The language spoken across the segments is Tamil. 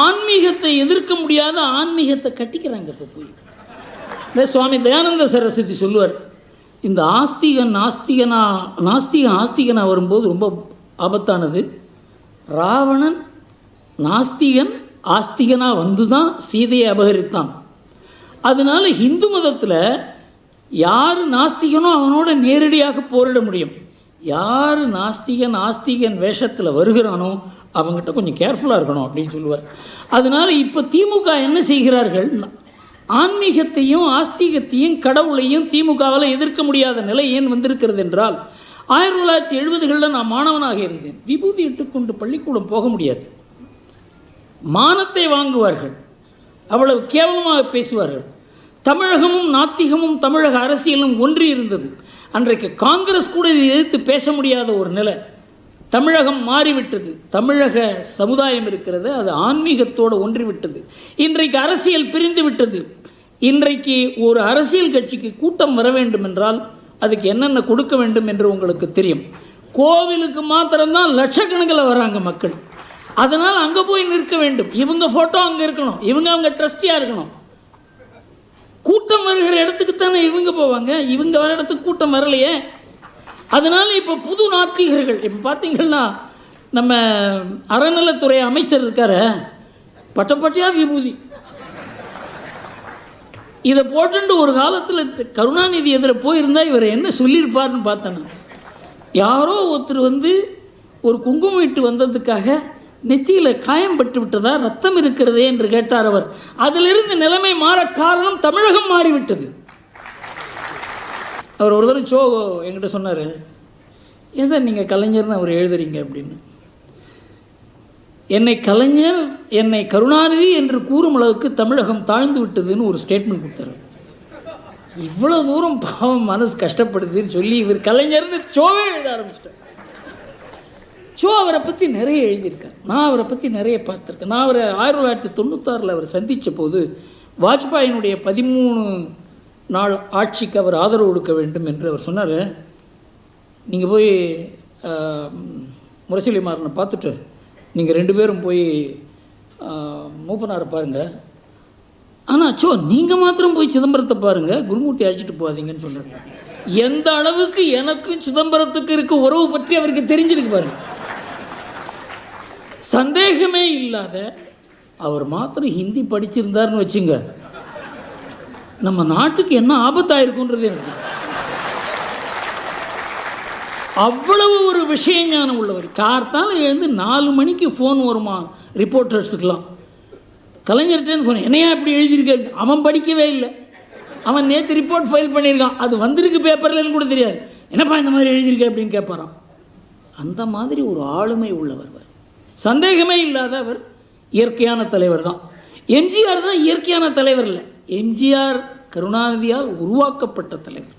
ஆன்மீகத்தை எதிர்க்க முடியாத ஆன்மீகத்தை கட்டிக்கிறாங்க இப்போ போய். இந்த சுவாமி தயானந்த சரஸ்வதி சொல்லுவார் இந்த ஆஸ்திகன் நாஸ்திகனா நாஸ்திகன் ஆஸ்திகனா வரும்போது ரொம்ப ஆபத்தானது. ராவணன் நாஸ்திகன் ஆஸ்திகனாக வந்து தான் சீதையை அபகரித்தான். அதனால ஹிந்து மதத்தில் யார் நாஸ்திகனோ அவனோட நேரடியாக போரிட முடியும். யார் நாஸ்திகன் ஆஸ்திகன் வேஷத்தில் வருகிறானோ அவங்ககிட்ட கொஞ்சம் கேர்ஃபுல்லாக இருக்கணும் அப்படின்னு சொல்லுவார். அதனால இப்போ திமுக என்ன செய்கிறார்கள்? ஆன்மீகத்தையும் ஆஸ்திகத்தையும் கடவுளையும் திமுகவால் எதிர்க்க முடியாத நிலை ஏன் வந்திருக்கிறது என்றால் ஆயிரத்தி தொள்ளாயிரத்தி எழுபதுகளில் நான் மாணவனாக இருந்தேன். விபூதி இட்டுக்கொண்டு பள்ளிக்கூடம் போக முடியாது. மானத்தை வாங்குவார்கள். அவ்வளவு கேவலமாக பேசுவார்கள். தமிழகமும் நாத்திகமும் தமிழக அரசியலும் ஒன்றி இருந்தது. அன்றைக்கு காங்கிரஸ் கூட இதை எதிர்த்து பேச முடியாத ஒரு நிலை. தமிழகம் மாறிவிட்டது. தமிழக சமுதாயம் இருக்கிறது அது ஆன்மீகத்தோடு ஒன்றிவிட்டது. இன்றைக்கு அரசியல் பிரிந்து விட்டது இன்றைக்கு ஒரு அரசியல் கட்சிக்கு கூட்டம் வர வேண்டும் என்றால் அதுக்கு என்னென்ன கொடுக்க வேண்டும் என்று உங்களுக்கு தெரியும். கோவிலுக்கு மாத்திரம்தான் லட்சக்கணக்கில் வராங்க மக்கள். அதனால் அங்கே போய் நிற்க வேண்டும். இவங்க ஃபோட்டோ அங்கே இருக்கணும். இவங்க அவங்க ட்ரஸ்டியாக இருக்கணும். கூட்டம் வருகிற இடத்துக்கு தானே இவங்க போவாங்க? இவங்க வர இடத்துக்கு கூட்டம் வரலையே. அதனால் இப்போ புது நாத்திகர்கள் இப்போ பார்த்தீங்கன்னா நம்ம அறநிலைத்துறை அமைச்சர் இருக்கார. பட்டப்பட்டியாக விபூதி. இதை போட்டுண்டு ஒரு காலத்தில் கருணாநிதி எதிர போயிருந்தா இவர் என்ன சொல்லியிருப்பார்னு பார்த்தேன் யாரோ ஒருத்தர் வந்து ஒரு குங்குமம் இட்டு வந்ததுக்காக நெத்தியில் காயம் பட்டு விட்டதா ரத்தம் இருக்கிறதே என்று கேட்டார் அவர். அதிலிருந்து நிலைமை மாற காரணம் தமிழகம் மாறிவிட்டது. அவர் ஒரு தடவை சோ என்கிட்ட சொன்னார் ஏன் சார் நீங்கள் கலைஞர்னு அவர் எழுதுறீங்க? அப்படின்னு. என்னை கலைஞர் என்னை கருணாநிதி என்று கூறும் அளவுக்கு தமிழகம் தாழ்ந்து விட்டதுன்னு ஒரு ஸ்டேட்மெண்ட் கொடுத்தாரு. இவ்வளோ தூரம் பாவம் மனசு கஷ்டப்படுதுன்னு சொல்லி இவர் கலைஞர்னு சோவே எழுத ஆரம்பிச்சிட்டார். சோ அவரை பற்றி நிறைய எழுதியிருக்கார். நான் அவரை பற்றி நிறைய பார்த்துருக்கேன். நான் அவரை ஆயிரத்தி தொள்ளாயிரத்தி தொண்ணூத்தாறில் அவர் சந்தித்த போது வாஜ்பாயினுடைய பதிமூணு நாள் ஆட்சிக்கு அவர் ஆதரவு கொடுக்க வேண்டும் என்று அவர் சொன்னார். நீங்கள் போய் முரசொலி மாறனை பார்த்துட்டு நீங்கள் ரெண்டு பேரும் போய் மூப்பனாரை பாருங்கள் ஆனால் சோ நீங்கள் மாத்திரம் போய் சிதம்பரத்தை பாருங்கள் குருமூர்த்தி அழைச்சிட்டு போகாதீங்கன்னு சொன்னார் எந்த அளவுக்கு எனக்கும் சிதம்பரத்துக்கு இருக்க உறவு பற்றி அவருக்கு தெரிஞ்சிருக்கு பாருங்க. சந்தேகமே இல்லாத அவர் மாத்திரம் ஹிந்தி படிச்சிருந்தாருன்னு வச்சுங்க. நம்ம நாட்டுக்கு என்ன ஆபத்தாயிருக்குன்றது எனக்கு அவ்வளவு ஒரு விஷயஞானம் உள்ளவர். கார்த்தால் எழுந்து நாலு மணிக்கு ஃபோன் வருமா ரிப்போர்ட்டர்ஸுக்கெல்லாம் கலைஞர்கிட்டேன்னு ஃபோன் என்னையா இப்படி எழுதியிருக்காரு அவன் படிக்கவே இல்லை. அவன் நேற்று ரிப்போர்ட் ஃபைல் பண்ணியிருக்கான். அது வந்திருக்கு பேப்பர்லன்னு கூட தெரியாது. என்னப்பா இந்த மாதிரி எழுதியிருக்க அப்படின்னு கேட்பாராம். அந்த மாதிரி ஒரு ஆளுமை உள்ளவர் சந்தேகமே இல்லாத அவர் இயற்கையான தலைவர் தான் எம்ஜிஆர் தான் இயற்கையான தலைவர் இல்லை. எம்ஜிஆர் கருணாநிதியால் உருவாக்கப்பட்ட தலைவர்.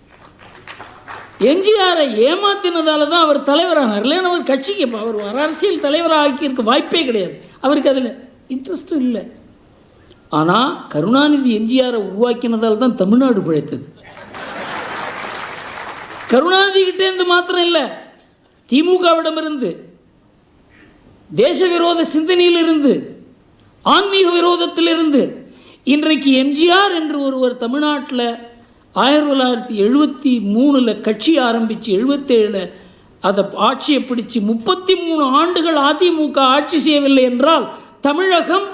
எம்ஜிஆரை ஏமாத்தினதால தான் அவர் தலைவரானார். இல்லைன்னு அவர் கட்சிக்கு அவர் அரசியல் தலைவராக ஆக்கியிருக்க வாய்ப்பே கிடையாது. அவருக்கு அதில் இன்ட்ரெஸ்ட்டும் இல்லை. ஆனால் கருணாநிதி எம்ஜிஆரை உருவாக்கினதால் தான் தமிழ்நாடு பிழைத்தது. கருணாநிதி கிட்டேருந்து மாத்திரம் இல்லை திமுகவிடமிருந்து தேச விரோத சிந்தனையிலிருந்து ஆன்மீக விரோதத்திலிருந்து இன்றைக்கு எம்ஜிஆர் என்று ஒருவர் தமிழ்நாட்டில் ஆயிரத்தி தொள்ளாயிரத்தி எழுபத்தி மூணில் கட்சி ஆரம்பித்து எழுபத்தேழில் அதை ஆட்சியை பிடிச்சு முப்பத்தி மூணு ஆண்டுகள் அதிமுக ஆட்சி செய்யவில்லை என்றால் தமிழகம்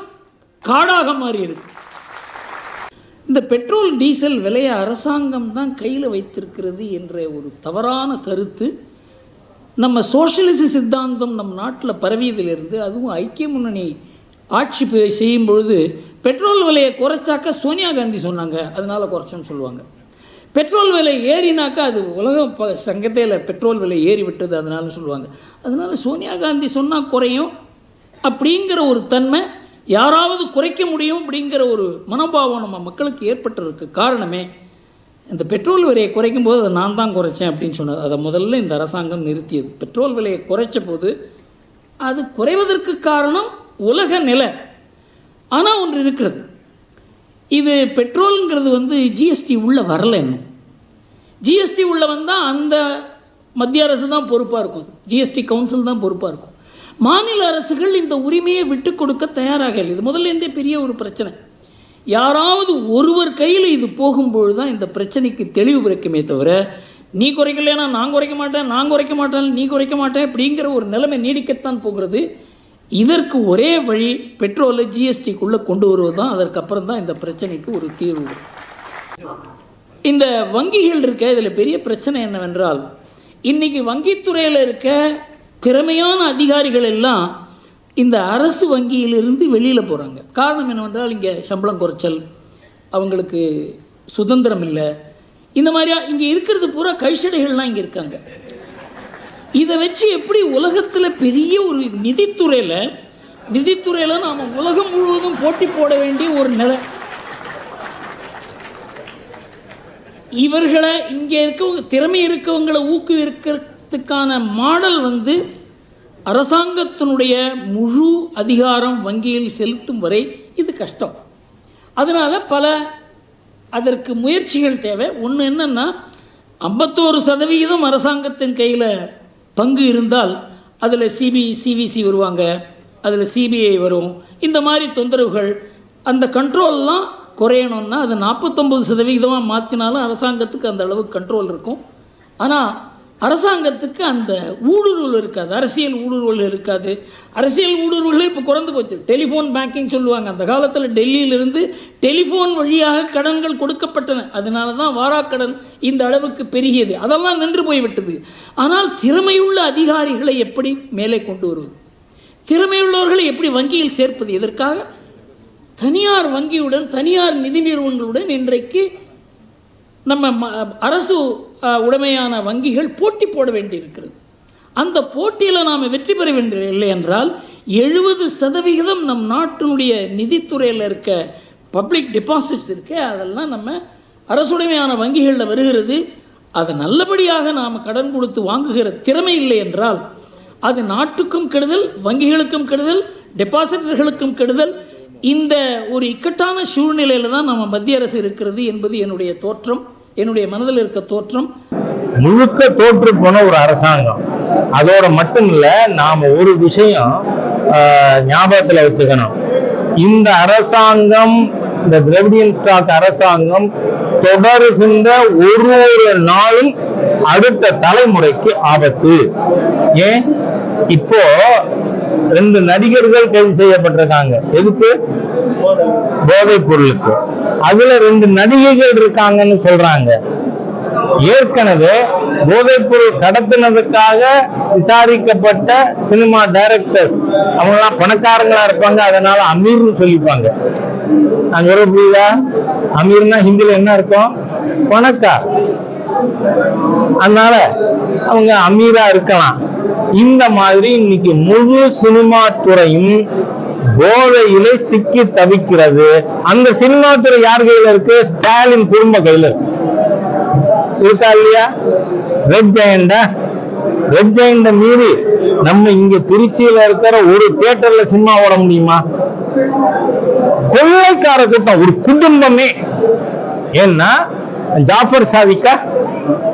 காடாக மாறியிருக்கு. இந்த பெட்ரோல் டீசல் விலையை அரசாங்கம் தான் கையில் வைத்திருக்கிறது என்ற ஒரு தவறான கருத்து. நம்ம சோஷியலிச சித்தாந்தம் நம் நாட்டில் பரவியதிலிருந்து அதுவும் ஐக்கிய முன்னணி ஆட்சி செய்யும் பொழுது பெட்ரோல் விலையை குறைச்சாக்க சோனியா காந்தி சொன்னாங்க. அதனால குறைச்சோன்னு சொல்லுவாங்க. பெட்ரோல் விலை ஏறினாக்கா அது உலகம் ப சங்கத்தில் பெட்ரோல் விலை ஏறி விட்டது அதனால சொல்லுவாங்க. அதனால சோனியா காந்தி சொன்னால் குறையும். அப்படிங்கிற ஒரு தன்மை யாராவது குறைக்க முடியும் அப்படிங்கிற ஒரு மனோபாவம் நம்ம மக்களுக்கு ஏற்பட்டிருக்கு. காரணமே இந்த பெட்ரோல் விலையை குறைக்கும் போது அதை நான் தான் குறைச்சேன் அப்படின்னு சொன்னது அதை முதல்ல இந்த அரசாங்கம் நிறுத்தியது. பெட்ரோல் விலையை குறைச்ச போது அது குறைவதற்கு காரணம் உலக நிலை. ஆனால் ஒன்று இருக்கிறது. இது பெட்ரோலுங்கிறது வந்து ஜிஎஸ்டி உள்ளே வரல இன்னும். ஜிஎஸ்டி உள்ளே வந்தால் அந்த மத்திய அரசு தான் பொறுப்பாக இருக்கும். ஜிஎஸ்டி கவுன்சில் தான் பொறுப்பாக இருக்கும். மாநில அரசுகள் இந்த உரிமையை விட்டு கொடுக்க தயாராக இல்லை. இது முதல்ல இருந்தே பெரிய ஒரு பிரச்சனை. யாராவது ஒருவர் கையில் இது போகும்பொழுது தான் இந்த பிரச்சனைக்கு தெளிவு பிறக்குமே தவிர நீ குறைக்கலைன்னா நான் குறைக்க மாட்டேன் நான் குறைக்க மாட்டேன் நீ குறைக்க மாட்டேன் அப்படிங்கிற ஒரு நிலைமை நீடிக்கத்தான் போகிறது. இதற்கு ஒரே வழி பெட்ரோலை ஜிஎஸ்டிக்குள்ளே கொண்டு வருவது தான் அதற்கப்புறம் தான் இந்த பிரச்சனைக்கு ஒரு தீர்வு. இந்த வங்கிகள் இருக்க இதில் பெரிய பிரச்சனை என்னவென்றால் இன்னைக்கு வங்கித்துறையில் இருக்க திறமையான அதிகாரிகள் எல்லாம் இந்த அரசு வங்கியிலிருந்து வெளியில் போகிறாங்க காரணம் என்னவென்றால் இங்கே சம்பளம் குறைச்சல் அவங்களுக்கு சுதந்திரம் இல்லை. இந்த மாதிரியா இங்கே இருக்கிறது பூரா கழிச்சடைகள்லாம் இங்கே இருக்காங்க. இதை வச்சு எப்படி உலகத்தில் பெரிய ஒரு நிதித்துறையில் நிதித்துறையில் நாம் உலகம் முழுவதும் போட்டி போட வேண்டிய ஒரு நிலை. இவர்களை இங்கே இருக்கவங்க திறமை இருக்கவங்களை ஊக்குவிக்கிறதுக்கான மாடல் வந்து அரசாங்கத்தினுடைய முழு அதிகாரம் வங்கியில் செலுத்தும் வரை இது கஷ்டம். அதனால் பல அதற்கு முயற்சிகள் தேவை. ஒன்று என்னென்னா ஐம்பத்தோரு சதவிகிதம் அரசாங்கத்தின் கையில் பங்கு இருந்தால் அதில் சிபி சிவிசி வருவாங்க. அதில் சிபிஐ வரும். இந்த மாதிரி தொந்தரவுகள் அந்த கண்ட்ரோல்லாம் குறையணும்னா அது நாற்பத்தொம்பது சதவிகிதமாக மாற்றினாலும் அரசாங்கத்துக்கு அந்த அளவுக்கு கண்ட்ரோல் இருக்கும். ஆனால் அரசாங்கத்துக்கு அந்த ஊடுருவல் இருக்காது. அரசியல் ஊடுருவல் இருக்காது. அரசியல் ஊடுருவல் இப்போ குறைந்து போச்சு. டெலிஃபோன் பேங்கிங் சொல்லுவாங்க. அந்த காலத்தில் டெல்லியிலிருந்து டெலிஃபோன் வழியாக கடன்கள் கொடுக்கப்பட்டன. அதனால தான் வாராக்கடன் இந்த அளவுக்கு பெருகியது. அதெல்லாம் நின்று போய்விட்டது. ஆனால் திறமையுள்ள அதிகாரிகளை எப்படி மேலே கொண்டு வருவது? திறமையுள்ளவர்களை எப்படி வங்கியில் சேர்ப்பது? இதற்காக தனியார் வங்கியுடன் தனியார் நிதி நிறுவனங்களுடன் இன்றைக்கு நம்ம ம- அரசு உடைமையான வங்கிகள் போட்டி போட வேண்டியிருக்கிறது. அந்த போட்டியில் நாம் வெற்றி பெற வேண்டிய இல்லை என்றால் எழுபது சதவிகிதம் நம் நாட்டினுடைய நிதித்துறையில் இருக்க பப்ளிக் டிபாசிட்ஸ் இருக்கு அதெல்லாம் நம்ம அரசுடைமையான வங்கிகளில் வருகிறது. அதை நல்லபடியாக நாம் கடன் கொடுத்து வாங்குகிற திறமை இல்லை என்றால் அது நாட்டுக்கும் கெடுதல் வங்கிகளுக்கும் கெடுதல் டெபாசிட்டர்களுக்கும் கெடுதல். இந்த ஒரு இக்கட்டான சூழ்நிலையில் தான் நம்ம மத்திய அரசு இருக்கிறது என்பது என்னுடைய தோற்றம். என்னுடைய மனதில் இருக்க தோற்றம் முழுக்க தோற்று போன ஒரு அரசாங்கம். அதோட மட்டும் இல்ல நாம ஒரு விஷயம் ஞாபகத்துல வச்சுக்கணும். இந்த அரசாங்கம் இந்த திரவிடியன் ஸ்டாக் அரசாங்கம் தொடருகின்ற ஒரு ஒரு நாளும் அடுத்த தலைமுறைக்கு ஆபத்து. ஏன்? இப்போ ரெண்டு நடிகர்கள் கைது செய்யப்பட்டிருக்காங்க. எதுக்கு? போதைப் பொருளுக்கு. அதுல ரெண்டு நடிகைகள் இருக்காங்கன்னு சொல்றாங்க. ஏற்கனவே போதைப்பொருள் கடத்தினதுக்காக விசாரிக்கப்பட்ட சினிமா டைரக்டர்ஸ் அவங்க எல்லாம் பணக்காரங்களா இருப்பாங்க. அதனால அமீர்னு சொல்லிப்பாங்க. அங்க புரியுதா? அமீர்னா ஹிந்தில என்ன இருக்கும் பணக்கார். அதனால அவங்க அமீரா இருக்கலாம். இந்த மாதிரி இன்னைக்கு முழு சினிமா துறையும் போதையிலே சிக்கி தவிக்கிறது. அந்த சினிமா யார் கையில இருக்கு? ஸ்டாலின் குடும்ப கையில இருக்கு. இருக்கா இல்லையா? ரெட் ஜெயண்டா ரெட் ஜெயண்ட மீறி நம்ம இங்க திருச்சியில இருக்கிற ஒரு தியேட்டர்ல சினிமா ஓட முடியுமா? கொள்ளைக்கார கூட்டம் ஒரு குடும்பமே. ஏன்னா ஜாஃபர் சாதிக்கா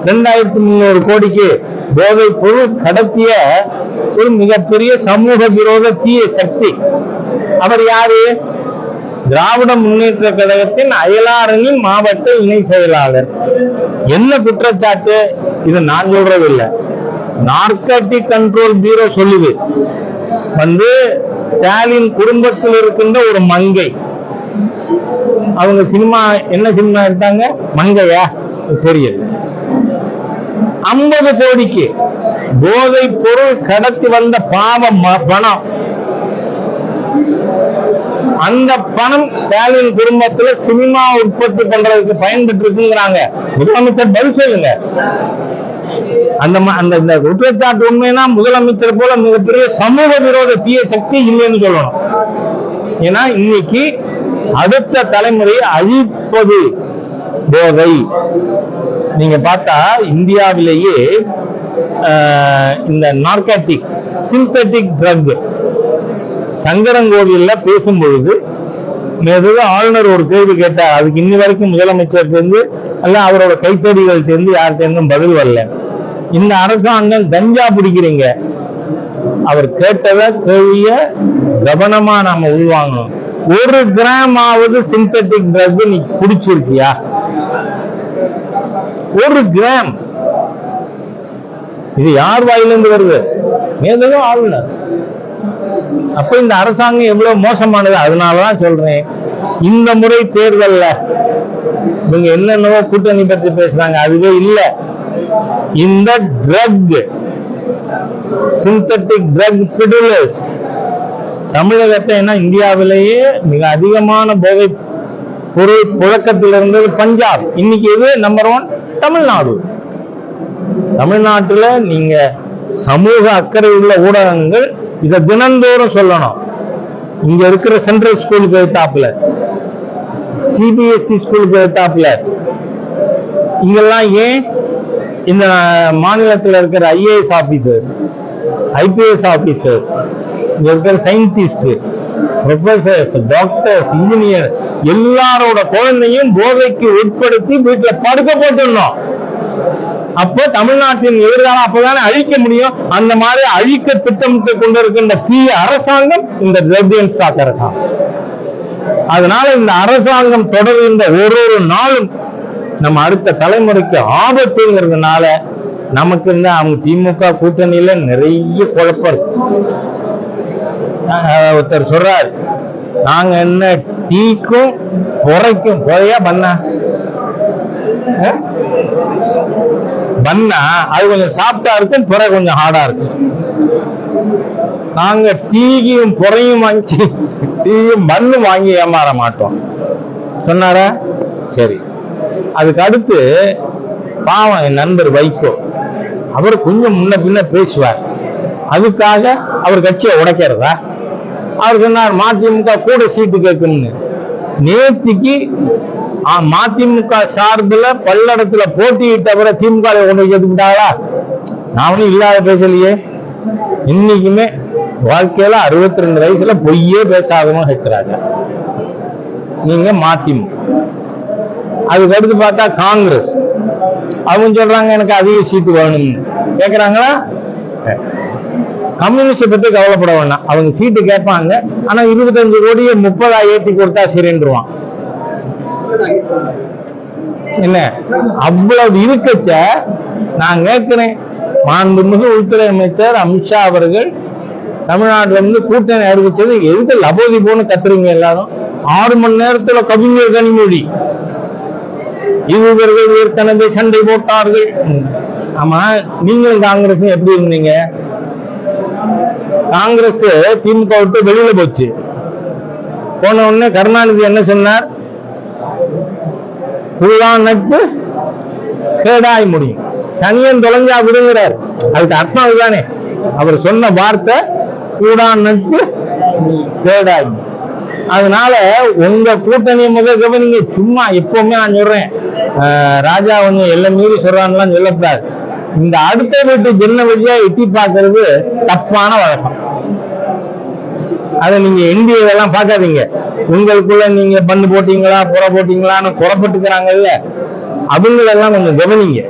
ரெண்டாயிரத்தி முந்நூறு கோடிக்கு போதை பொருள் கடத்திய ஒரு மிகப்பெரிய சமூக விரோத தீய சக்தி. அவர் யாரு? திராவிட முன்னேற்ற கழகத்தின் அயலாரணின் மாவட்ட இணை செயலாளர். என்ன குற்றச்சாட்டு? இது நான் சொல்றது இல்ல நார்கட்டிக் கண்ட்ரோல் பியூரோ சொல்லுது. வந்து ஸ்டாலின் குடும்பத்தில் இருக்கின்ற ஒரு மங்கை. அவங்க சினிமா என்ன சினிமா எடுத்தாங்க? மங்கையா? தெரியல ஐம்பது கோடிக்கு போதை பொருள் கடத்தி வந்த பாவ பணம். அந்த பணம் ஸ்டாலின் குடும்பத்துல சினிமா உற்பத்தி பண்றதுக்கு பயன்பட்டு இருக்குங்கிறாங்க முதலமைச்சர் பதில் சொல்லுங்க. அந்த ம- அந்த இந்த குற்றச்சாட்டு உண்மைனா முதலமைச்சர் போல மிகப்பெரிய சமூக விரோத தீய சக்தி இல்லைன்னு சொல்லணும். ஏன்னா இன்னைக்கு அடுத்த தலைமுறையை அழிப்பது போதை. நீங்க பார்த்தா இந்தியாவிலேயே ஆஹ், இந்த நார்காட்டிக் சிந்தட்டிக் ட்ரக் சங்கரங்கோவில்ல பேசும் பொழுது ஆளுநர் ஒரு கேள்வி கேட்டார். அதுக்கு இன்னி வரைக்கும் முதலமைச்சர் இருந்து அல்ல அவரோட கைத்தறிகள் இருந்து யார்கிட்ட இருந்தும் பதில் வரல. இந்த அரசாங்கம் கஞ்சா பிடிக்கிறீங்க. அவர் கேட்டதை கேள்விய கவனமா நாம உள்வாங்கணும். ஒரு கிராம் ஆவது சிந்தட்டிக் ட்ரக் நீ குடிச்சிருக்கியா? ஒரு கிராம். இது யார் வாயிலிருந்து வருது? ஏதோ ஆளுநர். அப்ப இந்த அரசாங்கம் எவ்வளவு மோசமானது? அதனாலதான் சொல்றேன். இந்த முறை தேர்தல்ல இவங்க என்னென்னவோ கூட்டணி பத்தி பேசுறாங்க. அதுவே இல்ல. இந்த ட்ரக் சிந்தட்டிக் ட்ரக் பிடிலர்ஸ் தமிழகத்தை என்ன இந்தியாவிலேயே மிக அதிகமான போதை பொருள் புழக்கத்தில் இருந்தது பஞ்சாப். இன்னைக்கு இது நம்பர் ஒன் தமிழ்நாடு. தமிழ்நாட்டுல நீங்க சமூக அக்கறை உள்ள ஊடகங்கள் இதை தினந்தோறும் சொல்லணும். இங்க இருக்கிற சென்ட்ரல் ஸ்கூலுக்கு எடுத்தாப்புல சிபிஎஸ்சி ஸ்கூலுக்கு எடுத்தாப்புல இங்கெல்லாம் ஏன் இந்த மாநிலத்தில் இருக்கிற ஐஏஎஸ் ஆபீசர்ஸ் ஐபிஎஸ் ஆபீசர்ஸ் இங்க இருக்கிற சயின்டிஸ்ட் ப்ரொஃபசர்ஸ் டாக்டர்ஸ் இன்ஜினியர் எல்லாரோட குழந்தையும் போதைக்கு உட்படுத்தி வீட்டில் படுக்க போட்டுடணும். அப்போ தமிழ்நாட்டின் எதிர்காலம் அப்பதானே அழிக்க முடியும். அந்த மாதிரி அழிக்க திட்டமிட்டு கொண்டிருக்கின்ற தீய அரசாங்கம் இந்த திரவியன் ஸ்டாக் அரசாங்கம் அதனால இந்த அரசாங்கம் தொடர்கின்ற ஒரு ஒரு நாளும் நம்ம அடுத்த தலைமுறைக்கு ஆபத்துங்கிறதுனால நமக்கு இந்த அவங்க திமுக கூட்டணியில நிறைய குழப்பம் இருக்கு. ஒருத்தர் சொல்றாரு நாங்க என்ன டீக்கும் புறைக்கும் புறையா பண்ண? பண்ணா அது கொஞ்சம் சாஃப்டா இருக்கும் புறை கொஞ்சம் ஹார்டா இருக்கும். நாங்க டீயும் புறையும் வாங்கி டீயும் மண்ணும் வாங்கி ஏமாற மாட்டோம். சொன்னாரா? சரி. அதுக்கு அடுத்து பாவம் என் நண்பர் வைகோ. அவர் கொஞ்சம் முன்ன பின்ன பேசுவார். அதுக்காக அவர் கட்சியை உடைக்கிறதா? அவர் சொன்னார் மதிமுக கூட சீட்டு கேட்கும்னு நேத்திக்கு மதிமுக சார்பில் பல்லடத்துல போட்டியிட்டவரை திமுக ல கொண்டு போய் சேர்த்துக்கிட்டாங்களா இல்லாத பேசலையே. இன்னைக்குமே வாழ்க்கையில அறுபத்தி ரெண்டு வயசுல பொய்யே பேசாதமா இருக்கிறாங்க. நீங்க மதிமுக. அதுக்கு அடுத்து பார்த்தா காங்கிரஸ். அவங்க சொல்றாங்க எனக்கு அதிக சீட்டு வேணும் கேக்குறாங்களா? கம்யூனிஸ்ட் பத்தி கவலைப்பட வேண்டாம் அவங்க சீட்டு கேட்பாங்க. ஆனா இருபத்தஞ்சு கோடியை முப்பதா ஏற்றி கொடுத்தா சரின்றுவான். என்ன? அவ்வளவு இருக்கச்ச நான் கேட்கிறேன். மாண்புமிகு உள்துறை அமைச்சர் அமித்ஷா அவர்கள் தமிழ்நாட்டுல இருந்து கூட்டணி அறிவிச்சது எதுக்கு லபோதி போன்னு கத்துறீங்க எல்லாரும்? ஆறு மணி நேரத்துல கவிஞர் கனிமொழி. இவர்கள் ஏற்கனவே சண்டை போட்டார்கள். ஆமா நீங்களும் காங்கிரஸும் எப்படி இருந்தீங்க? காங்கிரஸ் திமுக விட்டு வெளியில போச்சு. போன உடனே கருணாநிதி என்ன சொன்னார்? புதுதான் நட்பு கேடாய் முடியும். சனியன் தொலைஞ்சா விடுங்கிறார். அதுக்கு அர்த்தம் அதுதானே. அவர் சொன்ன வார்த்தை கூடான் நட்பு கேடாய் அதனால உங்க கூட்டணி முதல் கவனிங்க. சும்மா எப்பவுமே நான் சொல்றேன். ராஜா வந்து எல்லாம் மீறி சொல்றான்லாம் சொல்லக்கூடாது. இந்த அடுத்த வீட்டு ஜென்ன வழியா எட்டி பார்க்கறது தப்பான வழக்கம். அதை நீங்க என்டிஏ பார்க்காதீங்க. உங்களுக்குள்ள நீங்க பண்ணு போட்டீங்களா புற போட்டீங்களான்னு குறப்பட்டுக்கிறாங்கல்ல அவங்களெல்லாம் கொஞ்சம் கவனிங்க.